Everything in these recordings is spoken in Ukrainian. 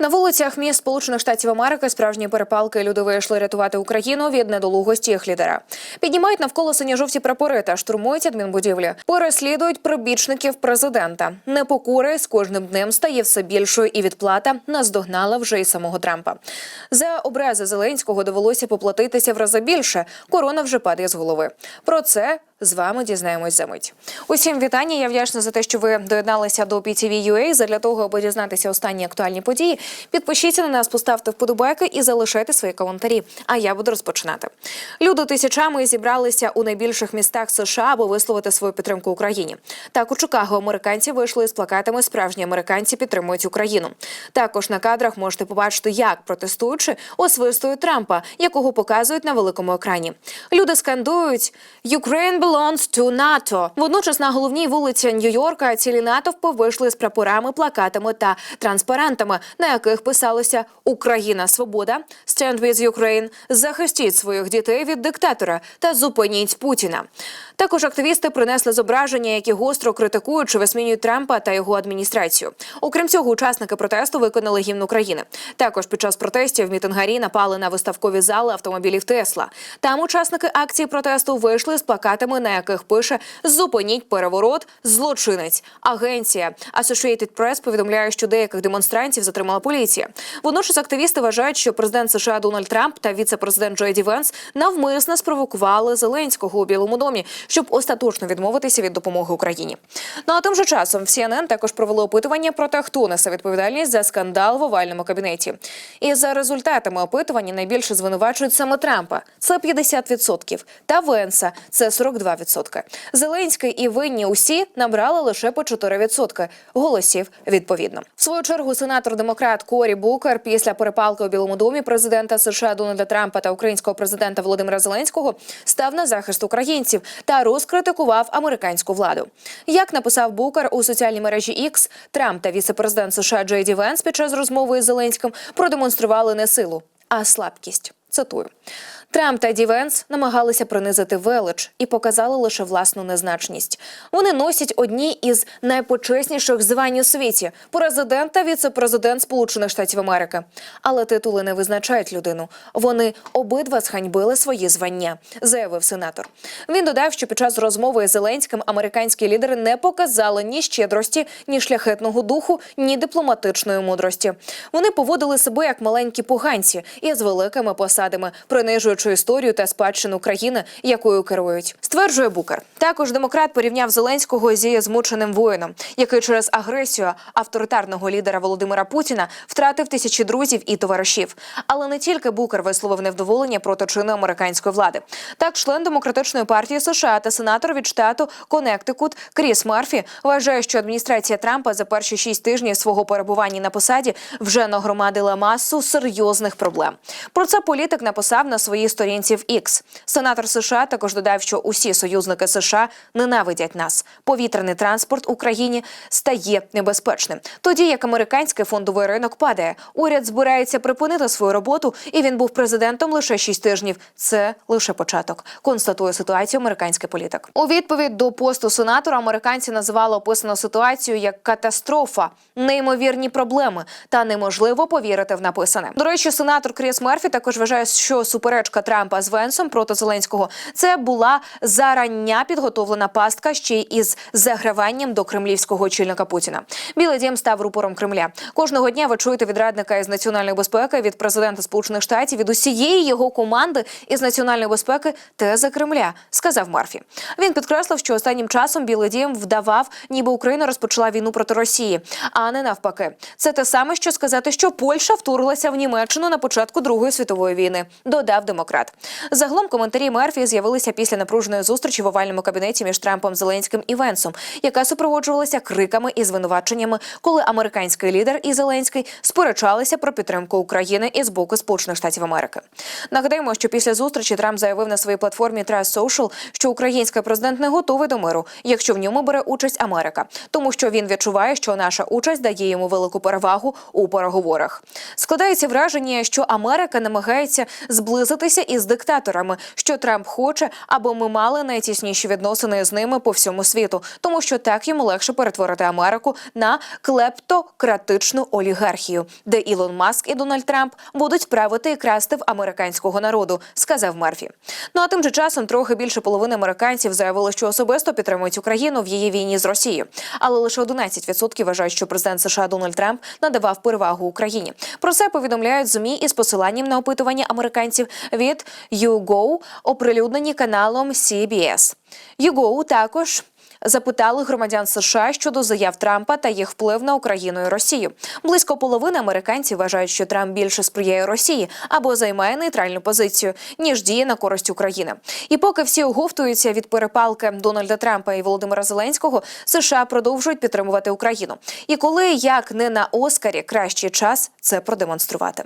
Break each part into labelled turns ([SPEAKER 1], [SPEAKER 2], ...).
[SPEAKER 1] На вулицях міст Сполучених Штатів Америки справжні перепалки люди вийшли рятувати Україну від недолугості їх лідера. Піднімають навколо синьо-жовті прапори та штурмують адмінбудівлі. Переслідують прибічників президента. Непокори з кожним днем стає все більшою, і відплата наздогнала вже й самого Трампа. За образи Зеленського довелося поплатитися в рази більше. Корона вже падає з голови. Про це з вами дізнаємось за мить. Усім вітання. Я вдячна за те, що ви доєдналися до PTV.ua. Задля того, аби дізнатися останні актуальні події. Підпишіться на нас, поставте вподобайки і залишайте свої коментарі. А я буду розпочинати. Люди тисячами зібралися у найбільших містах США, аби висловити свою підтримку Україні. Так у Чикаго американці вийшли з плакатами Справжні американці підтримують Україну. Також на кадрах можете побачити, як протестуючи освистують Трампа, якого показують на великому екрані. Люди скандують «Ukraine belongs to NATO». Водночас на головній вулиці Нью-Йорка цілі натовпи вийшли з прапорами, плакатами та транспарантами, на яких писалося Україна свобода, «Stand with Ukraine», захистіть своїх дітей від диктатора та зупиніть Путіна. Також активісти принесли зображення, які гостро критикують чи висмінюють Трампа та його адміністрацію. Окрім цього, учасники протесту виконали гімн України. Також під час протестів мітингарі напали на виставкові зали автомобілів Тесла. Там учасники акції протесту вийшли з плакатами, на яких пише Зупиніть переворот, злочинець. Агенція Associated Press повідомляє, що деяких демонстрантів затримала поліція. Водночас активісти вважають, що президент США Дональд Трамп та віце-президент Джей Ді Венс навмисно спровокували Зеленського у Білому домі, щоб остаточно відмовитися від допомоги Україні. Ну а тим же часом в CNN також провели опитування про те, хто несе відповідальність за скандал в овальному кабінеті. І за результатами опитування найбільше звинувачують саме Трампа це 50%, та Венса це 42%. Зеленський і винні усі набрали лише по 4% голосів відповідно. В свою чергу сенатор демократ Корі Букер після перепалки у Білому домі президента США Дональда Трампа та українського президента Володимира Зеленського став на захист українців та розкритикував американську владу. Як написав Букер у соціальній мережі X, Трамп та віце-президент США Джей Ді Венс під час розмови із Зеленським продемонстрували не силу, а слабкість. Цитую. Трамп та Ді Венс намагалися принизити велич і показали лише власну незначність. Вони носять одні із найпочесніших звань у світі президент та віце-президент Сполучених Штатів Америки. Але титули не визначають людину. Вони обидва сханьбили свої звання, заявив сенатор. Він додав, що під час розмови з Зеленським американські лідери не показали ні щедрості, ні шляхетного духу, ні дипломатичної мудрості. Вони поводили себе як маленькі поганці із великими посадами, принижуючи історію та спадщину країни, якою керують. Стверджує Букер. Також демократ порівняв Зеленського зі змученим воїном, який через агресію авторитарного лідера Володимира Путіна втратив тисячі друзів і товаришів. Але не тільки Букер висловив невдоволення проти чину американської влади. Так, член демократичної партії США та сенатор від штату Коннектикут Кріс Марфі вважає, що адміністрація Трампа за перші шість тижнів свого перебування на посаді вже нагромадила масу серйозних проблем. Про це політик написав на своїй сторінці в X. Сенатор США також додав, що усі союзники США ненавидять нас. Повітряний транспорт Україні стає небезпечним. Тоді як американський фондовий ринок падає, уряд збирається припинити свою роботу, і він був президентом лише 6 тижнів. Це лише початок. Констатує ситуацію американський політик. У відповідь до посту сенатора американці називали описану ситуацію як катастрофа, неймовірні проблеми та неможливо повірити в написане. До речі, сенатор Кріс Мерфі також вважає, що суперечка Трампа з Венсом проти Зеленського це була зарання підготовлена пастка ще й із заграванням до кремлівського очільника Путіна. Білий дім став рупором Кремля. Кожного дня ви чуєте від радника із національної безпеки, від президента Сполучених Штатів, від усієї його команди із національної безпеки тези Кремля, сказав Марфі. Він підкреслив, що останнім часом Білий Дім вдавав, ніби Україна розпочала війну проти Росії, а не навпаки. Це те саме, що сказати, що Польща вторглася в Німеччину на початку Другої світової війни. Додав демократ. Загалом коментарі Мерфі з'явилися після напруженої зустрічі в овальному кабінеті між Трампом, Зеленським і Венсом, яка супроводжувалася криками і звинуваченнями, коли американський лідер і Зеленський сперечалися про підтримку України із боку Сполучених Штатів Америки. Нагадаємо, що після зустрічі Трамп заявив на своїй платформі Trust Social, що український президент не готовий до миру, якщо в ньому бере участь Америка, тому що він відчуває, що наша участь дає йому велику перевагу у переговорах. Складається враження, що Америка намагається намагається зблизитися із диктаторами, що Трамп хоче, аби ми мали найтісніші відносини з ними по всьому світу, тому що так йому легше перетворити Америку на клептократичну олігархію, де Ілон Маск і Дональд Трамп будуть правити і красти в американського народу, сказав Мерфі. Ну а тим же часом трохи більше половини американців заявили, що особисто підтримують Україну в її війні з Росією, але лише 11% вважають, що президент США Дональд Трамп надавав перевагу Україні. Про це повідомляють змі із посиланням на опитування американців від YouGo, оприлюднені каналом CBS. YouGo також запитали громадян США щодо заяв Трампа та їх вплив на Україну і Росію. Близько половини американців вважають, що Трамп більше сприяє Росії або займає нейтральну позицію, ніж діє на користь України. І поки всі оговтуються від перепалки Дональда Трампа і Володимира Зеленського, США продовжують підтримувати Україну. І коли як не на Оскарі, кращий час це продемонструвати.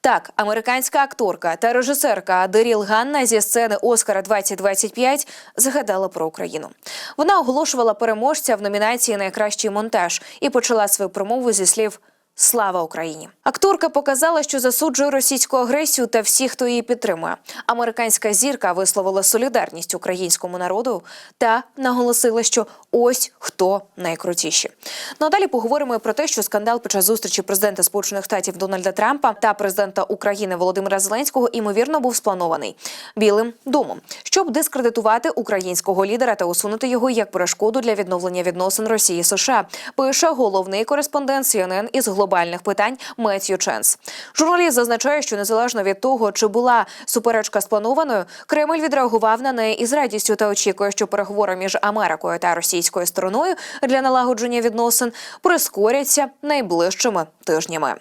[SPEAKER 1] Так, американська акторка та режисерка Деріл Ганна зі сцени Оскара 2025 згадала про Україну. Вона оголошувала переможця в номінації Найкращий монтаж і почала свою промову зі слів. Слава Україні! Акторка показала, що засуджує російську агресію та всіх, хто її підтримує. Американська зірка висловила солідарність українському народу та наголосила, що ось хто найкрутіші. Ну а далі поговоримо про те, що скандал під час зустрічі президента Сполучених Штатів Дональда Трампа та президента України Володимира Зеленського імовірно був спланований білим домом, щоб дискредитувати українського лідера та усунути його як перешкоду для відновлення відносин Росії США. Пише головний кореспондент CNN із глобальних питань Меттью Ченс. Журналіст зазначає, що незалежно від того, чи була суперечка спланованою, Кремль відреагував на неї із радістю та очікує, що переговори між Америкою та російською стороною для налагодження відносин прискоряться найближчими тижнями.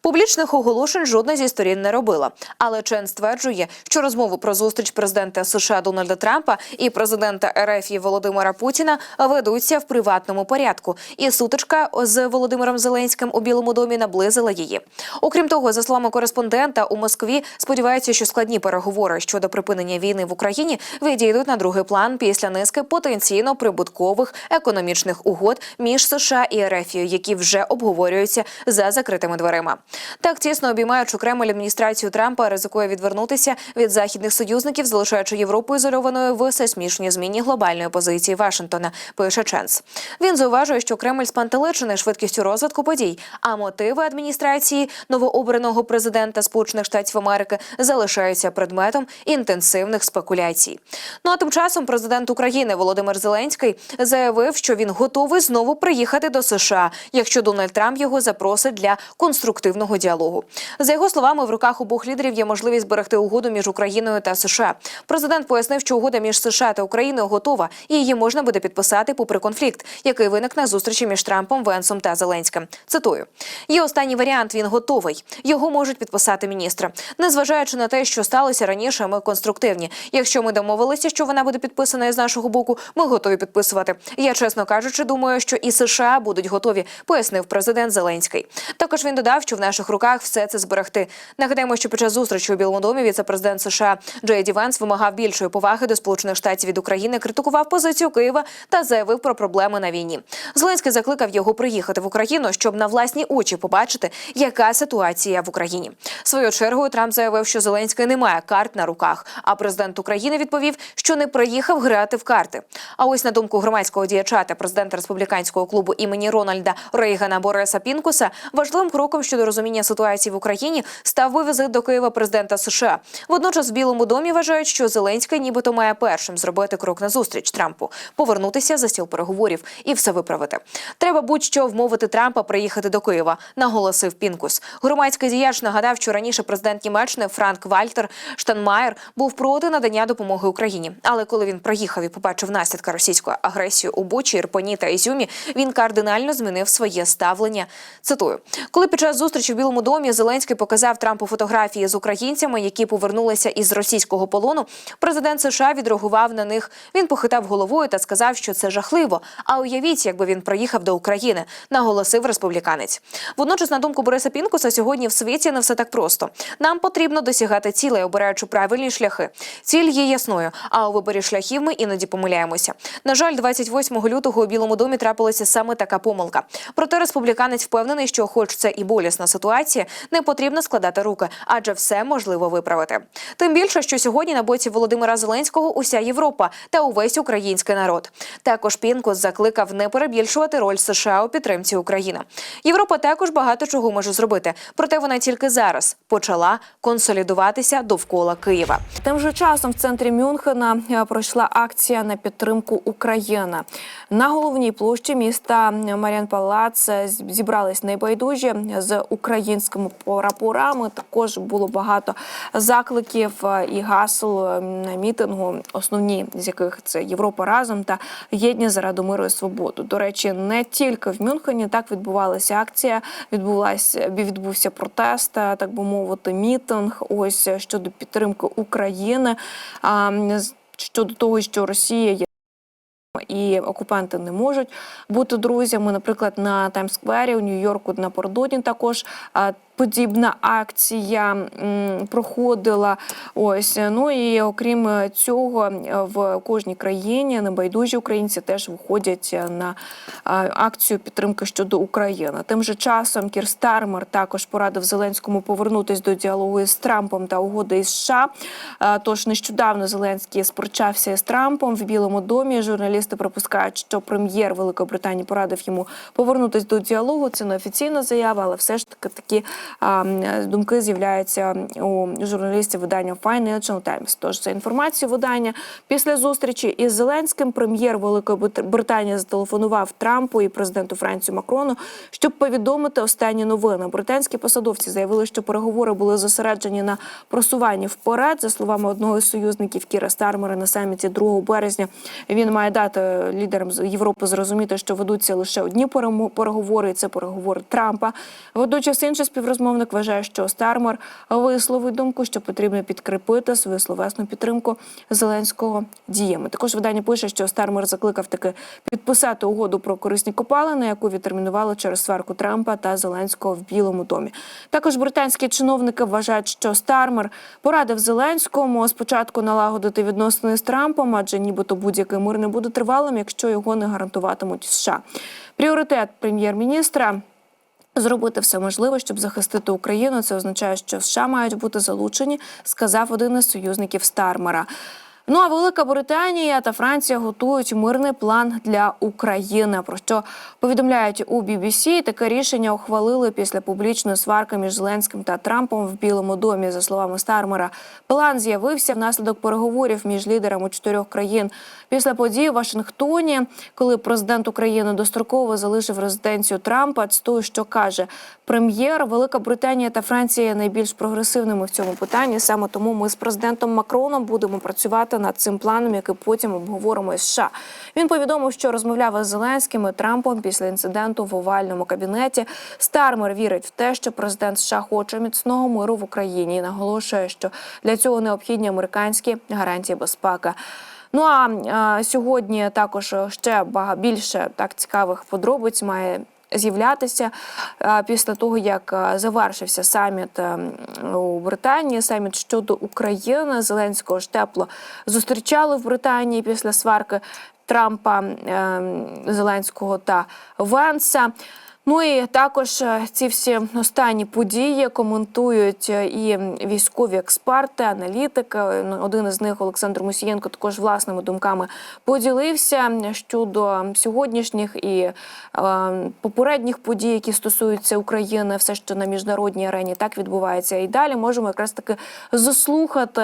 [SPEAKER 1] Публічних оголошень жодна зі сторін не робила. Але Чен стверджує, що розмови про зустріч президента США Дональда Трампа і президента РФ Володимира Путіна ведуться в приватному порядку. І сутичка з Володимиром Зеленським у Білому домі наблизила її. Окрім того, за словами кореспондента у Москві, сподіваються, що складні переговори щодо припинення війни в Україні відійдуть на другий план після низки потенційно прибуткових економічних угод між США і РФ, які вже обговорюються за закритими дверима. Так тісно обіймаючи Кремль адміністрацію Трампа, ризикує відвернутися від західних союзників, залишаючи Європу ізольованою в сейсмічній зміні глобальної позиції Вашингтона. Пише Ченс. Він зауважує, що Кремль спантеличений швидкістю розвитку подій, а мотиви адміністрації новообраного президента Сполучених Штатів Америки залишаються предметом інтенсивних спекуляцій. Ну а тим часом президент України Володимир Зеленський заявив, що він готовий знову приїхати до США, якщо Дональд Трамп його запросить для конструктивного діалогу. За його словами, в руках обох лідерів є можливість зберегти угоду між Україною та США. Президент пояснив, що угода між США та Україною готова, і її можна буде підписати попри конфлікт, який виник на зустрічі між Трампом, Венсом та Зеленським. Цитую: є останній варіант. Він готовий. Його можуть підписати міністри. Незважаючи на те, що сталося раніше, ми конструктивні. Якщо ми домовилися, що вона буде підписана із нашого боку, ми готові підписувати. Я чесно кажучи, думаю, що і США будуть готові, пояснив президент Зеленський. Також він додав, що в наших руках все це зберегти. Нагадаємо, що під час зустрічі у Білому домі віце-президент США Джей Ді Венс вимагав більшої поваги до Сполучених Штатів від України, критикував позицію Києва та заявив про проблеми на війні. Зеленський закликав його приїхати в Україну, щоб на власні очі побачити, яка ситуація в Україні. Свою чергою Трамп заявив, що Зеленський не має карт на руках. А президент України відповів, що не приїхав грати в карти. А ось на думку громадського діяча та президента республіканського клубу імені Рональда Рейгана Бориса Пінкуса, важливим кроком щодо розуміння ситуації в Україні став би візит до Києва президента США. Водночас в Білому домі вважають, що Зеленський нібито має першим зробити крок на зустріч Трампу, повернутися за стіл переговорів і все виправити. Треба будь-що вмовити Трампа приїхати до Києва, наголосив Пінкус. Громадський діяч нагадав, що раніше президент Німеччини Франк Вальтер Штанмаєр був проти надання допомоги Україні. Але коли він приїхав і побачив наслідки російської агресії у Бучі, Ірпені та Ізюмі, він кардинально змінив своє ставлення. Цитую, коли під час зустрічі в Білому домі Зеленський показав Трампу фотографії з українцями, які повернулися із російського полону. Президент США відреагував на них. Він похитав головою та сказав, що це жахливо. А уявіть, якби він приїхав до України, наголосив республіканець. Водночас, на думку Бориса Пінкуса, сьогодні в світі не все так просто. Нам потрібно досягати цілей, обираючи правильні шляхи. Ціль є ясною, а у виборі шляхів ми іноді помиляємося. На жаль, 28 лютого у Білому домі трапилася саме така помилка. Проте республіканець впевнений, що, хоч це і болісна ситуація, не потрібно складати руки, адже все можливо виправити. Тим більше, що сьогодні на боці Володимира Зеленського уся Європа та увесь український народ. Також Пінкус закликав не перебільшувати роль США у підтримці України. Європа також багато чого може зробити, проте вона тільки зараз почала консолідуватися довкола Києва.
[SPEAKER 2] Тим же часом в центрі Мюнхена е, пройшла акція на підтримку України. На головній площі міста Маріан Палац е, зібрались найбайдужі з українськими прапорами. Також було багато закликів е, і гасел е, на мітингу, основні з яких це Європа разом та єдні заради миру і свободу. До речі, не тільки в Мюнхені так відбувалася акція. Відбулася відбувся протест, е, так би мовити, мітинг. Ось е, щодо підтримки України. А щодо того, що Росія є. І окупанти не можуть бути друзями. Наприклад, на Таймс-сквері у Нью-Йорку напередодні також подібна акція проходила. Ось ну і окрім цього, в кожній країні небайдужі українці теж виходять на акцію підтримки щодо України. Тим же часом Кір Стармер також порадив Зеленському повернутись до діалогу із Трампом та угоди із США. Тож нещодавно Зеленський сперечався із Трампом в Білому домі. Журналісти припускають, що прем'єр Великобританії порадив йому повернутись до діалогу. Це не офіційна заява, але все ж таки такі а, думки з'являються у журналістів видання Financial Times. Тож за інформацією видання після зустрічі із Зеленським прем'єр Великої Британії зателефонував Трампу і президенту Францію Макрону, щоб повідомити останні новини. Британські посадовці заявили, що переговори були зосереджені на просуванні вперед. За словами одного із союзників Кіра Стармера на саміті 2 березня, він має дати лідерам з Європи зрозуміти, що ведуться лише одні переговори, і це переговори Трампа. Водночас інший співрозмовник вважає, що Стармер висловив думку, що потрібно підкріпити свою словесну підтримку Зеленського діями. Також видання пише, що Стармер закликав таки підписати угоду про корисні копалини, яку відтермінували через сварку Трампа та Зеленського в Білому домі. Також британські чиновники вважають, що Стармер порадив Зеленському спочатку налагодити відносини з Трампом, адже нібито будь-який мир не буде тривалим, якщо його не гарантуватимуть США. Пріоритет прем'єр-міністра. Зробити все можливе, щоб захистити Україну. Це означає, що США мають бути залучені, сказав один із союзників Стармера. Ну а Велика Британія та Франція готують мирний план для України. Про що повідомляють у BBC. Таке рішення ухвалили після публічної сварки між Зеленським та Трампом в Білому домі. За словами Стармера, план з'явився внаслідок переговорів між лідерами чотирьох країн після подій у Вашингтоні, коли президент України достроково залишив резиденцію Трампа. Цитую, що каже прем'єр, Велика Британія та Франція є найбільш прогресивними в цьому питанні. Саме тому ми з президентом Макроном будемо працювати над цим планом, який потім обговоримо із США. Він повідомив, що розмовляв із Зеленським і Трампом після інциденту в овальному кабінеті. Стармер вірить в те, що президент США хоче міцного миру в Україні і наголошує, що для цього необхідні американські гарантії безпеки. Ну а, а сьогодні також ще більше так цікавих подробиць має. З'являтися після того, як завершився саміт у Британії, саміт щодо України. Зеленського ж тепло зустрічали в Британії після сварки Трампа, е, Зеленського та Венса. Ну і також е, ці всі останні події коментують е, і військові експерти, аналітики. Ну, Один із них, Олександр Мусієнко, також власними думками поділився щодо сьогоднішніх і е, попередніх подій, які стосуються України, все, що на міжнародній арені так відбувається. І далі можемо якраз таки заслухати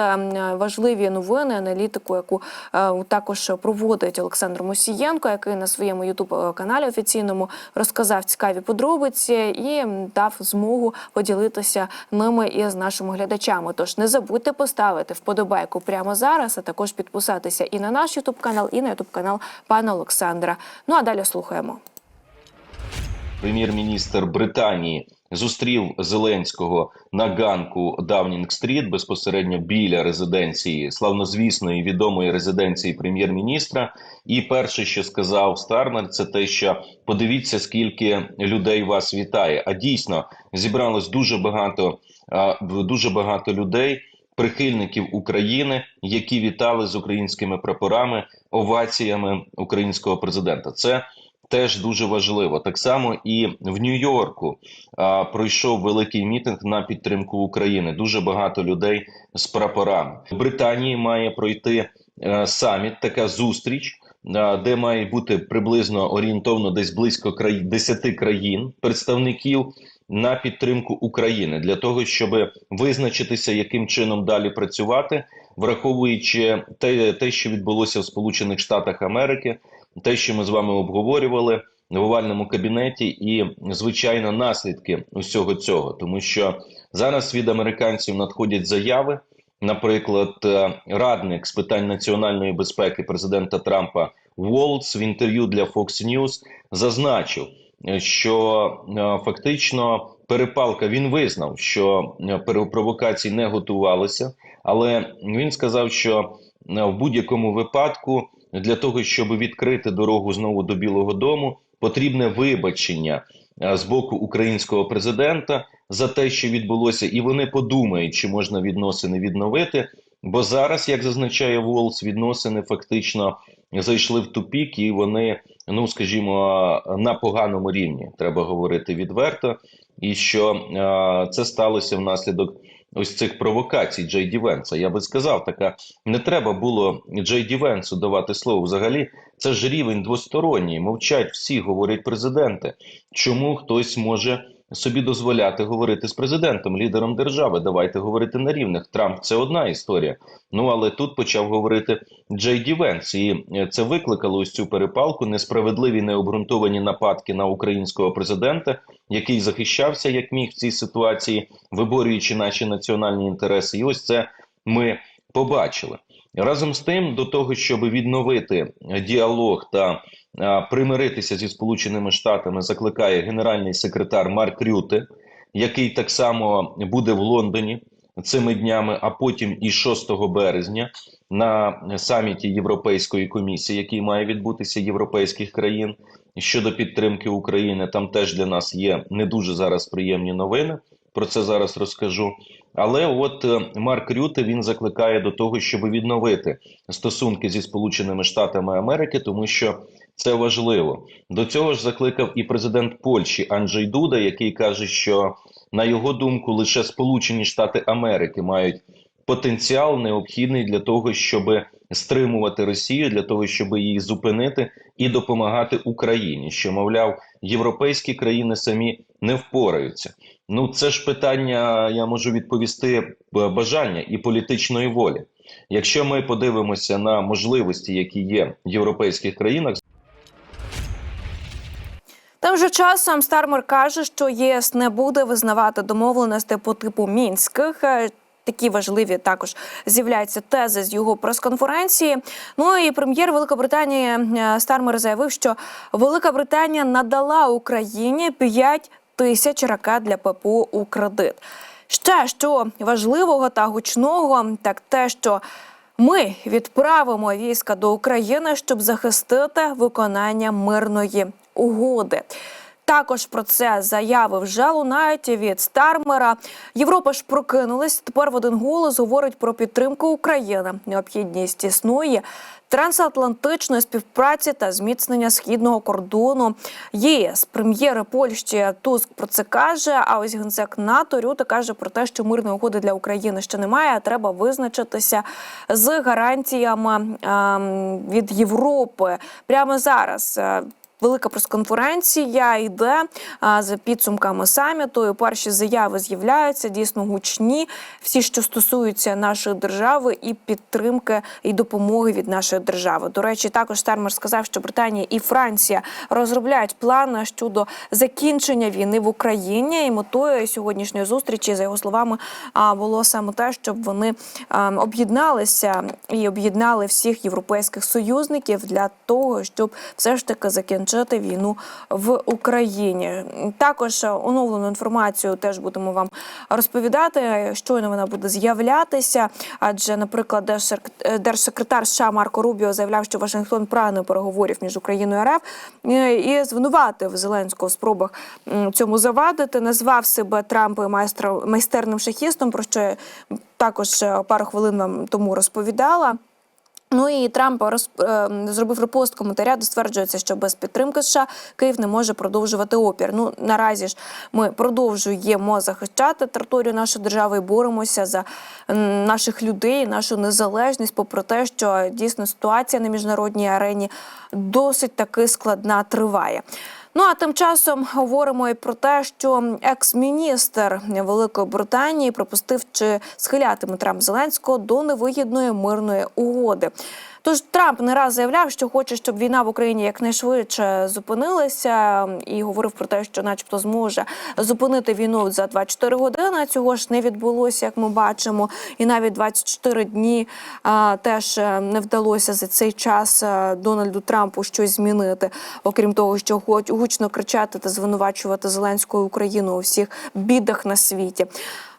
[SPEAKER 2] важливі новини, аналітику, яку е, також проводить Олександр Мусієнко, який на своєму ютуб каналі офіційному розказав цікаві подробиці і дав змогу поділитися ними і з нашими глядачами. Тож не забудьте поставити вподобайку прямо зараз, а також підписатися і на наш ютуб канал, і на ютуб канал пана Олександра. Ну а далі слухаємо.
[SPEAKER 3] Прем'єр-міністр Британії зустрів Зеленського на ганку Даунінг-стріт безпосередньо біля резиденції славнозвісної відомої резиденції прем'єр-міністра. І перше, що сказав Стармер, це те, що подивіться, скільки людей вас вітає. А дійсно зібралось дуже багато, дуже багато людей. Прихильників України, які вітали з українськими прапорами, оваціями українського президента, це теж дуже важливо. Так само і в Нью-Йорку а, пройшов великий мітинг на підтримку України. Дуже багато людей з прапорами. В Британії має пройти е, саміт, така зустріч, е, де має бути приблизно орієнтовно десь близько краї 10 країн представників на підтримку України для того, щоб визначитися, яким чином далі працювати, враховуючи те, те, що відбулося в Сполучених Штатах Америки, те, що ми з вами обговорювали в овальному кабінеті, і звичайно наслідки усього цього, тому що зараз від американців надходять заяви. Наприклад, е, радник з питань національної безпеки президента Трампа Волц в інтерв'ю для Fox News зазначив, е, що е, фактично перепалка він визнав, що провокації не готувалися, але він сказав, що в будь-якому випадку для того, щоб відкрити дорогу знову до Білого Дому, потрібне вибачення е, з боку українського президента за те, що відбулося, і вони подумають, чи можна відносини відновити. Бо зараз, як зазначає Волс, відносини фактично зайшли в тупік, і вони, ну скажімо, на поганому рівні. Треба говорити відверто. І що е, це сталося внаслідок ось цих провокацій Джей Ді Венса. Я би сказав, така не треба було Джей Ді Венсу давати слово. Взагалі, це ж рівень двосторонній. Мовчать всі, говорять президенти. Чому хтось може собі дозволяти говорити з президентом, лідером держави? Давайте говорити на рівних. Трамп це одна історія. Ну але тут почав говорити Джей Ді Венс, і е, це викликало ось цю перепалку, несправедливі необґрунтовані нападки на українського президента, який захищався як міг в цій ситуації, виборюючи наші національні інтереси. І ось це ми побачили. Разом з тим, до того, щоб відновити діалог та примиритися зі Сполученими Штатами, закликає генеральний секретар Марк Рюте, який так само буде в Лондоні цими днями, а потім і 6 березня на саміті Європейської комісії, який має відбутися європейських країн щодо підтримки України. Там теж для нас є не дуже зараз приємні новини. Про це зараз розкажу. Але от е, Марк Рюте він закликає до того, щоб відновити стосунки зі Сполученими Штатами Америки, тому що це важливо. До цього ж закликав і президент Польщі Анджей Дуда, який каже, що на його думку лише Сполучені Штати Америки мають потенціал необхідний для того, щоб стримувати Росію, для того, щоб її зупинити і допомагати Україні. Що мовляв, європейські країни самі не впораються. Ну це ж питання, я можу відповісти бажання і політичної волі. Якщо ми подивимося на можливості, які є в європейських країнах,
[SPEAKER 2] Тим же часом Стармер каже, що єС не буде визнавати домовленостей по типу мінських. Такі важливі також з'являються тези з його прес-конференції. Ну і прем'єр Великобританії е, Стармер заявив, що Велика Британія надала Україні 5 тисяч ракет для ППО у кредит. Ще що важливого та гучного, так те, що ми відправимо війська до України, щоб захистити виконання мирної угоди. Також про це заяви вже лунають від Стармера. Європа ж прокинулась. Тепер в один голос говорить про підтримку України, необхідність існує трансатлантичної співпраці та зміцнення східного кордону ЄС. Прем'єр Польщі Туск про це каже. А ось генсек НАТО Рюта каже про те, що мирної угоди для України ще немає. а Треба визначитися з гарантіями ем, від Європи прямо зараз. Велика прес-конференція йде за підсумками саміту. і Перші заяви з'являються дійсно гучні. Всі, що стосуються нашої держави, і підтримки і допомоги від нашої держави. До речі, також Стармер сказав, що Британія і Франція розробляють плани щодо закінчення війни в Україні. І метою сьогоднішньої зустрічі, за його словами, було саме те, щоб вони об'єдналися і об'єднали всіх європейських союзників для того, щоб все ж таки закінчити закінчити війну в Україні. Також е, оновлену інформацію теж будемо вам розповідати. Щойно вона буде з'являтися. Адже, наприклад, е, держсекретар США Марко Рубіо заявляв, що Вашингтон прагне переговорів між Україною і РФ е, і звинуватив Зеленського в спробах цьому завадити. Назвав себе майстро- майстерним шахістом, про що я також пару хвилин вам тому розповідала. Ну і Трамп роз, е, зробив репост коментаря, де стверджується, що без підтримки США Київ не може продовжувати опір. Ну наразі ж ми продовжуємо захищати територію нашої держави і боремося за наших людей, нашу незалежність, попри те, що дійсно ситуація на міжнародній арені досить таки складна триває. Ну а тим часом говоримо і про те, що екс-міністр Великої Британії пропустив, чи схилятиме Трамп Зеленського до невигідної мирної угоди. Тож Трамп не раз заявляв, що хоче, щоб війна в Україні якнайшвидше зупинилася, і говорив про те, що, начебто, зможе зупинити війну за 24 години. Цього ж не відбулося, як ми бачимо, і навіть 24 дні а, теж е, не вдалося за цей час е, Дональду Трампу щось змінити, окрім того, що гучно кричати та звинувачувати Зеленську Україну у всіх бідах на світі.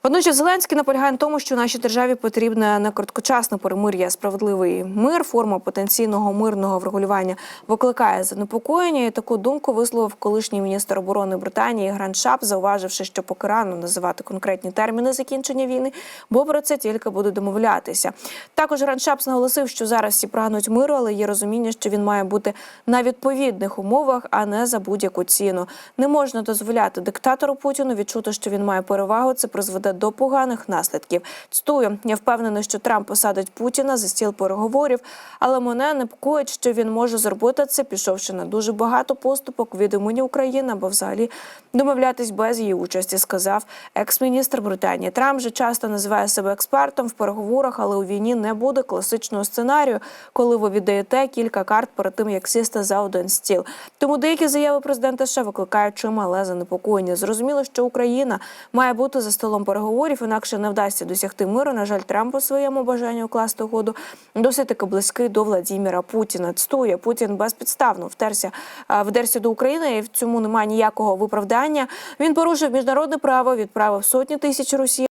[SPEAKER 2] Водночас Зеленський наполягає на тому, що нашій державі потрібне не короткочасне перемир'я, а справедливий мир. Форма потенційного мирного врегулювання викликає занепокоєння. І таку думку висловив колишній міністр оборони Британії Гранд Шап, зауваживши, що поки рано називати конкретні терміни закінчення війни, бо про це тільки буде домовлятися. Також Гранд Шапс наголосив, що зараз всі прагнуть миру, але є розуміння, що він має бути на відповідних умовах, а не за будь-яку ціну. Не можна дозволяти диктатору Путіну відчути, що він має перевагу. Це призведе до поганих наслідків. Цитую, я впевнений, що Трамп посадить Путіна за стіл переговорів, але мене непокоїть, що він може зробити це, пішовши на дуже багато поступок від імені України або взагалі домовлятись без її участі, сказав екс-міністр Британії. Трамп же часто називає себе експертом в переговорах, але у війні не буде класичного сценарію, коли ви віддаєте кілька карт перед тим, як сісти за один стіл. Тому деякі заяви президента США викликають чимале занепокоєння. Зрозуміло, що Україна має бути за столом переговорів, інакше не вдасться досягти миру. На жаль, Трамп у своєму бажанні укласти угоду досить таки близький до Владіміра Путіна. Цитує Путін безпідставно втерся вдерся до України, і в цьому немає ніякого виправдання. Він порушив міжнародне право, відправив сотні тисяч росіян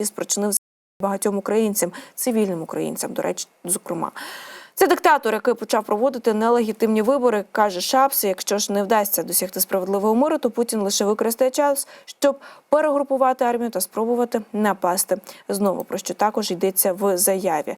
[SPEAKER 2] і спричинив багатьом українцям, цивільним українцям, до речі, зокрема. Це диктатор, який почав проводити нелегітимні вибори, каже Шапс. Якщо ж не вдасться досягти справедливого миру, то Путін лише використає час, щоб перегрупувати армію та спробувати напасти знову. Про що також йдеться в заяві.